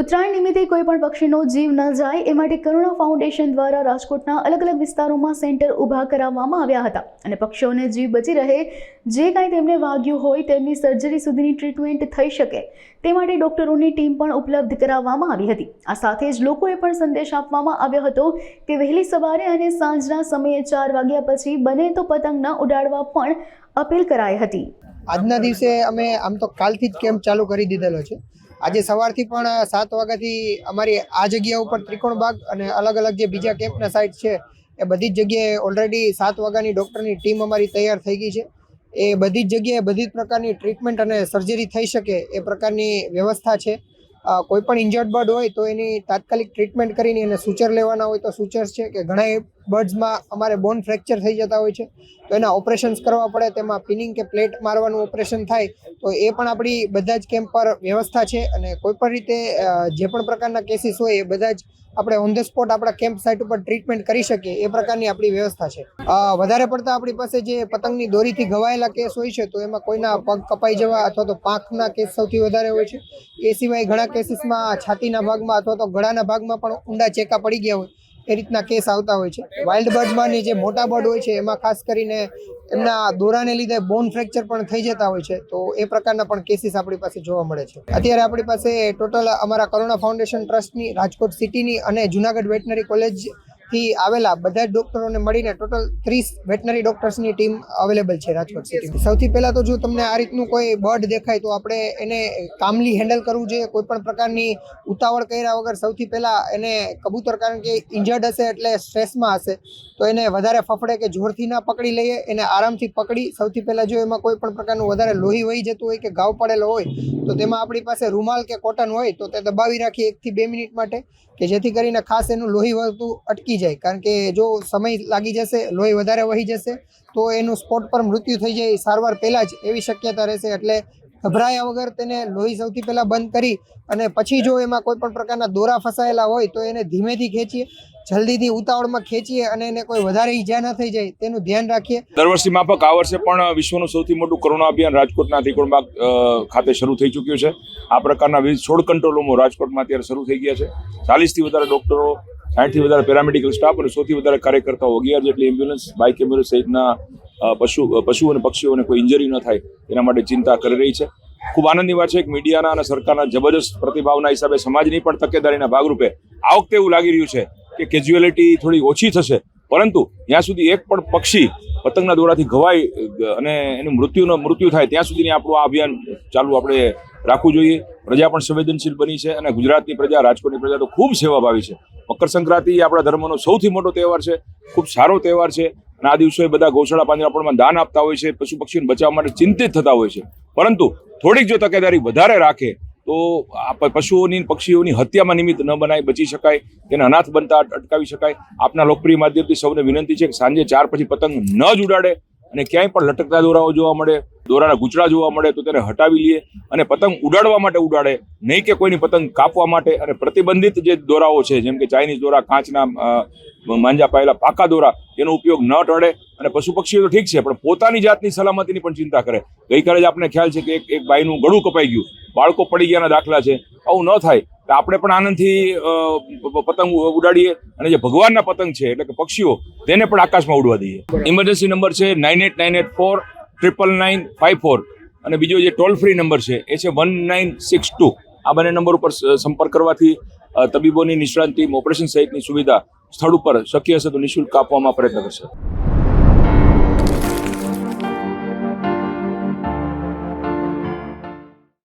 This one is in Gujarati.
ઉત્તરાયણ નિમિત્તે કોઈ પણ પક્ષીનો જીવ ન જાય, એ માટે કરુણા ફાઉન્ડેશન દ્વારા રાજકોટના અલગ અલગ વિસ્તારોમાં સેન્ટર ઊભા કરાવવામાં આવ્યા હતા. અને પક્ષીઓને જીવ બચી રહે, જે કાંઈ તેમને વાગ્યું હોય તેમની સર્જરી સુધીની ટ્રીટમેન્ટ થઈ શકે, તે માટે ડોક્ટરોની ટીમ પણ ઉપલબ્ધ કરાવવામાં આવી હતી. આ સાથે જ લોકોએ પણ સંદેશ આપવામાં આવ્યો હતો કે વહેલી સવારે અને સાંજના સમયે ચાર વાગ્યા પછી બને તો પતંગ ન ઉડાડવા પણ અપીલ કરાઈ હતી. આજના દિવસે અમે આમ તો કાલથી જ કેમ્પ ચાલુ કરી દીધેલો છે. આજે સવારથી પણ સાત વાગ્યાથી અમારી આ જગ્યા ઉપર ત્રિકોણ બાગ અને અલગ અલગ જે બીજા કેમ્પના સાઇટ છે, એ બધી જ જગ્યાએ ઓલરેડી સાત વાગ્યાની ડૉક્ટરની ટીમ અમારી તૈયાર થઈ ગઈ છે. એ બધી જ જગ્યાએ બધી જ પ્રકારની ટ્રીટમેન્ટ અને સર્જરી થઈ શકે એ પ્રકારની વ્યવસ્થા છે. કોઈ પણ ઇન્જર્ડ બર્ડ હોય તો એની તાત્કાલિક ટ્રીટમેન્ટ કરીને એને સૂચર લેવાના હોય તો સૂચર્સ છે કે ઘણા બર્ડ્સમાં અમારે બોન ફ્રેક્ચર થઈ જતા હોય છે. તો એના ઓપરેશન્સ કરવા પડે, તેમાં પિનિંગ કે પ્લેટ મારવાનું ઓપરેશન થાય, તો એ પણ આપણી બધા જ કેમ્પ પર વ્યવસ્થા છે અને કોઈ પણ રીતે જે પણ પ્રકારના કેસીસ હોય એ બધા જ આપણે ઓન ધ સ્પોટ આપણા કેમ્પ સાઇટ ઉપર ટ્રીટમેન્ટ કરી શકીએ, એ પ્રકારની આપણી વ્યવસ્થા છે. વધારે પડતા આપણી પાસે જે પતંગની દોરીથી ઘવાયેલા કેસ હોય છે, તો એમાં કોઈના પગ કપાઈ જવા અથવા તો પાંખના કેસ સૌથી વધારે હોય છે. એ સિવાય ઘણા કેસીસમાં, છાતીના ભાગમાં અથવા તો ગળાના ભાગમાં પણ ઊંડા ચેકા પડી ગયા હોય, એ રીતના કેસ આવતા હોય છે. વાઇલ્ડ બર્ડમાં જે મોટા બર્ડ હોય છે, એમાં ખાસ કરીને એમના દોરાને લીધે બોન ફ્રેક્ચર પણ થઈ જતા હોય છે. તો એ પ્રકારના પણ કેસીસ આપણી પાસે જોવા મળે છે. અત્યારે આપણી પાસે ટોટલ અમારા કરુણા ફાઉન્ડેશન ટ્રસ્ટની રાજકોટ સિટીની અને જુનાગઢ વેટનરી કોલેજ થી આવેલા બધા જ ડોક્ટરોને મળીને ટોટલ ત્રીસ વેટનરી ડોક્ટર્સની ટીમ અવેલેબલ છે રાજકોટ સિટીમાં સૌથી પહેલાં તો જો તમને આ રીતનું કોઈ બર્ડ દેખાય તો આપણે એને કામલી હેન્ડલ કરવું જોઈએ. કોઈ પણ પ્રકારની ઉતાવળ કર્યા વગર સૌથી પહેલાં એને કબૂતર કારણ કે ઇન્જર્ડ હશે એટલે સ્ટ્રેસમાં હશે તો એને વધારે ફફડે કે જોરથી ના પકડી લઈએ. એને આરામથી પકડી સૌથી પહેલાં જો એમાં કોઈ પણ પ્રકારનું વધારે લોહી વહી જતું હોય કે ઘાવ પડેલો હોય તો તેમાં આપણી પાસે રૂમાલ કે કોટન હોય તો તે દબાવી રાખીએ એકથી બે મિનિટ માટે કે જેથી કરીને ખાસ એનું લોહી વળતું અટકી જાય. કારણ કે જો સમય લાગી જશે, લોહી વધારે વહી જશે, તો એનું સ્પોટ પર મૃત્યુ થઈ જાય સારવાર પહેલાં જ એવી શક્યતા રહેશે. એટલે ગભરાયા વગર તેને લોહી સૌથી પહેલાં બંધ કરી અને પછી જો એમાં કોઈ પણ પ્રકારના દોરા ફસાયેલા હોય, તો એને ધીમેથી ખેંચીએ, જલ્દીથી ઉતાવળમાં ખેંચીએ અને એને કોઈ વધારે ઈજા ન થઈ જાય તેનું ધ્યાન રાખીએ. દર વર્ષની માફક આ વર્ષે પણ વિશ્વનું સૌથી મોટું કરુણા અભિયાન રાજકોટના ત્રિકોણબાગ ખાતે શરૂ થઈ ચૂક્યું છે. આ પ્રકારના વિવિધ છોડ કંટ્રોલોમાં રાજકોટમાં અત્યારે શરૂ થઈ ગયા છે. ચાલીસથી વધારે ડોક્ટરો સાઠથી વધારે પેરામેડિકલ સ્ટાફ અને સૌથી વધારે કાર્યકર્તાઓ અગિયાર જેટલી એમ્બ્યુલન્સ બાઇક એમ્બ્યુલન્સ સહિતના પશુ પશુ અને પક્ષીઓને કોઈ ઇન્જરી ન થાય, એના માટે ચિંતા કરી રહી છે. ખૂબ આનંદની વાત છે કે મીડિયાના અને સરકારના જબરજસ્ત પ્રતિભાવના હિસાબે સમાજની પણ તકેદારીના ભાગરૂપે આ વખતે એવું લાગી રહ્યું છે કે કેજ્યુઅલિટી થોડી ઓછી થશે, પરંતુ ત્યાં સુધી એક પણ પક્ષી પતંગના દોરાથી ઘવાય અને એનું મૃત્યુનો, મૃત્યુ થાય ત્યાં સુધીની આપણું આ અભિયાન ચાલુ આપણે રાખવું જોઈએ. પ્રજા પણ સંવેદનશીલ બની છે અને ગુજરાતની પ્રજા, રાજકોટની પ્રજા તો ખૂબ સેવાભાવી છે. મકર સંક્રાંતિ આપણા ધર્મનો સૌથી મોટો તહેવાર છે. ખૂબ સારો તહેવાર છે. અને આ દિવસોએ બધા ગૌશાળા પાંજરાપણમાં દાન આપતા હોય છે. પશુ પક્ષીઓને બચાવવા માટે ચિંતિત થતા હોય છે. પરંતુ થોડીક જો તકેદારી વધારે રાખે, તો પશુઓની પક્ષીઓની હત્યામાં નિમિત્ત ન બનાય, બચી શકાય, તેને અનાથ બનતા અટકાવી શકાય. આપના લોકપ્રિય માધ્યમથી સૌને વિનંતી છે કે સાંજે ચાર પછી પતંગ ન જ ઉડાડે. અને ક્યાંય પણ લટકતા દોરાઓ જોવા મળે, દોરાના ગુચડા જોવા મળે તો તેને હટાવી લઈએ અને પતંગ ઉડાડવા માટે ઉડાડે, નહીં કે કોઈની પતંગ કાપવા માટે. અને પ્રતિબંધિત જે દોરાઓ છે, જેમ કે ચાઇનીઝ દોરા, કાચના માંજા પાયેલા પાકા દોરા, એનો ઉપયોગ ન ટળે અને પશુ પક્ષીઓ તો ઠીક છે, પણ પોતાની જાતની સલામતીની પણ ચિંતા કરે. ગઈકાલે જ આપણને ખ્યાલ છે કે એક એક બાઈનું ગળું કપાઈ ગયું. બાળકો પડી ગયાના દાખલા છે. આવું ન થાય. આપણે પણ આનંદથી પતંગ ઉડાડીએ. અને જે ભગવાનના પતંગ છે, એટલે કે પક્ષીઓ, તેને પણ આકાશમાં ઉડવા દઈએ. ઇમરજન્સી નંબર છે nine eight nine eight four triple nine five four અને બીજો જે ટોલ ફ્રી નંબર છે, એ છે વન નાઇન સિક્સ ટુ આ બંને નંબર ઉપર સંપર્ક કરવાથી તબીબોની નિષ્ણાંત ટીમ ઓપરેશન સહિતની સુવિધા સ્થળ ઉપર શક્ય હશે તો નિઃશુલ્ક આપવામાં પ્રયત્ન કરશે.